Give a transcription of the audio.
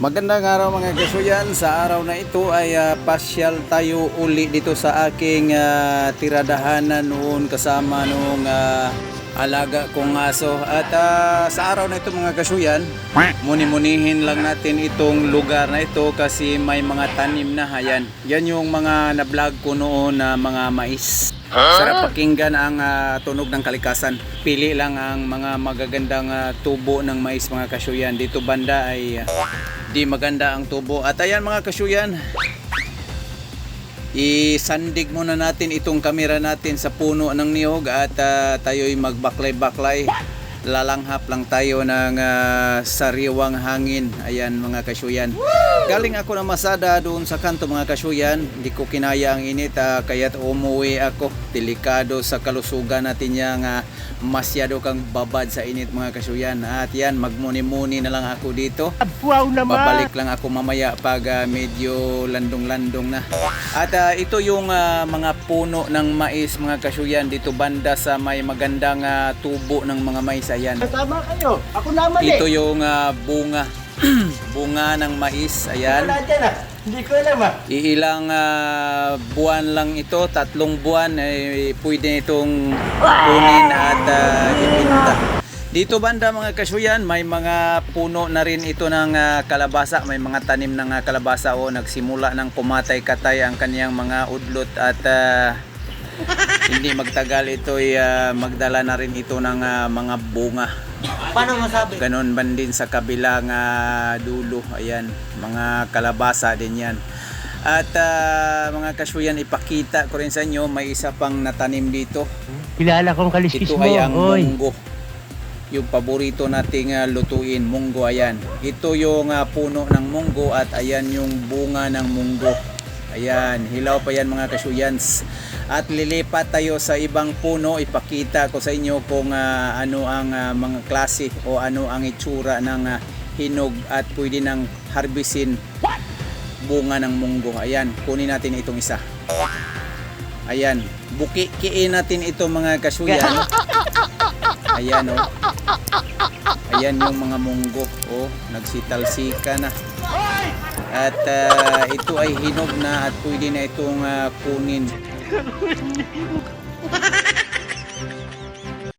Magandang araw mga kasuyan. Sa araw na ito ay ah, pasyal tayo uli dito sa aking ah, tiradahanan noon kasama nung ah, alaga kong aso. At ah, sa araw na ito mga kasuyan, muni-munihin lang natin itong lugar na ito kasi may mga tanim na hayan. Yan yung mga na-vlog ko noon na mga mais. Sarap pakinggan ang ah, tunog ng kalikasan. Pili lang ang mga magagandang ah, tubo ng mais mga kasuyan. Dito banda ay ah, di maganda ang tubo. At ayan mga kasuyan, isandig muna natin itong kamera natin sa puno ng niyog at ah, tayo'y magbaklay-baklay. Lalanghap lang tayo ng ah, sariwang hangin. Ayan mga kasuyan. Galing ako ng Masada doon sa kanto mga kasuyan. Hindi ko kinaya ang init ah, kaya't umuwi ako. Delikado sa kalusugan natin yang ah, masyado kang babad sa init mga kasuyan. At yan, magmuni-muni na lang ako dito. Wow naman! Babalik lang ako mamaya pag ah, medyo landong-landong na. At ah, ito yung ah, mga puno ng mais mga kasuyan dito banda sa may magandang ah, tubo ng mga mais ayan. Tama kayo. Ako naman eh. Ito yung ah, bunga bunga ng mais ayan. Wala dyan ah. Hindi ko alam ah. Iilang ah, buwan lang ito, tatlong buwan ay pwede itong kunin at ah, ibinta. Dito banda mga kasuyan, may mga puno na rin ito ng ah, kalabasa, may mga tanim ng ah, kalabasa o nagsimula ng pumatay-katay ang kaniyang mga udlot at ah, hindi magtagal ito ay ah, magdala na rin ito ng ah, mga bunga. Paano masabi? Ganon man din sa kabilang ah, dulo. Ayan, mga kalabasa din yan. At ah, mga kasuyan, ipakita ko rin sa inyo, may isa pang natanim dito. Kilala kong kaliskis Ito mo. ay ang Oy. munggo. Yung paborito nating ah, lutuin, munggo ayan. Ito yung ah, puno ng munggo at ayan yung bunga ng munggo. Ayan, hilaw pa yan mga kasuyans. At lilipat tayo sa ibang puno, ipakita ko sa inyo kung ah, ano ang ah, mga klase o ano ang itsura ng ah, hinog at pwede nang harbisin bunga ng munggo. Ayan, kunin natin itong isa. Ayan, bukikiin natin ito mga kasuyan. Ayan oh. Ayan yung mga munggo. Oh, nagsitalsika na. At ah, ito ay hinog na at pwede na itong ah, kunin.